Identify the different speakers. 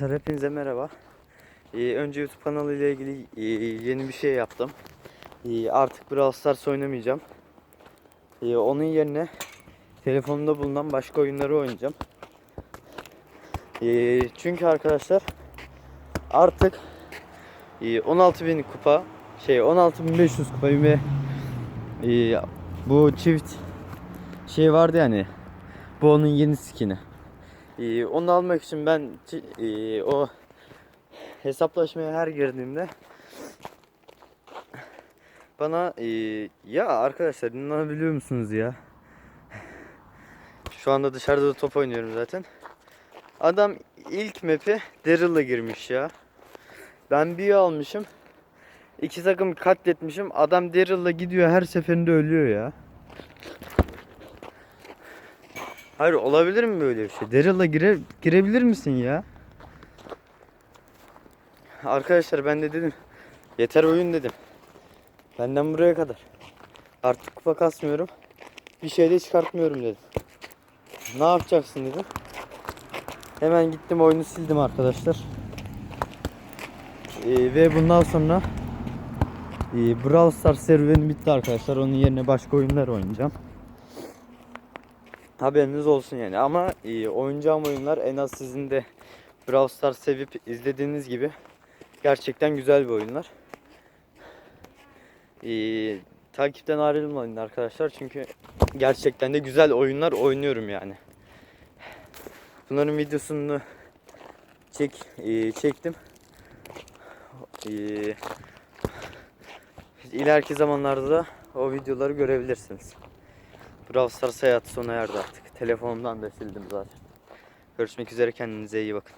Speaker 1: Hepinize merhaba. Ee, önce YouTube kanalı ile ilgili e, yeni bir şey yaptım. Ee, artık Brawl Stars oynamayacağım. Ee, onun yerine telefonumda bulunan başka oyunları oynayacağım. Ee, çünkü arkadaşlar artık e, 16.000 kupa şey 16.500 kupayı ve e, bu çift şey vardı yani bu onun yeni skin'i. Ee, onu almak için ben ee, o hesaplaşmaya her girdiğimde bana ee, ya arkadaşlar inanabiliyor musunuz ya? Şu anda dışarıda da top oynuyorum zaten. Adam ilk map'e Daryl'la girmiş ya. Ben bir almışım. İki takım katletmişim. Adam Daryl'la gidiyor her seferinde ölüyor ya. Hayır olabilir mi böyle bir şey? Daryl'la gire, girebilir misin ya? Arkadaşlar ben de dedim. Yeter oyun dedim. Benden buraya kadar. Artık kupa kasmıyorum. Bir şey de çıkartmıyorum dedim. Ne yapacaksın dedim. Hemen gittim oyunu sildim arkadaşlar. Ee, ve bundan sonra e, Brawl Stars serüveni bitti arkadaşlar. Onun yerine başka oyunlar oynayacağım. Haberiniz olsun yani ama e, oynayacağım oyunlar en az sizin de Brawl Stars sevip izlediğiniz gibi gerçekten güzel bir oyunlar. E, takipten ayrılmayın arkadaşlar çünkü gerçekten de güzel oyunlar oynuyorum yani. Bunların videosunu çek e, çektim. E, ileriki zamanlarda da o videoları görebilirsiniz. Brawl Stars hayatı sona erdi artık. Telefonumdan da sildim zaten. Görüşmek üzere kendinize iyi bakın.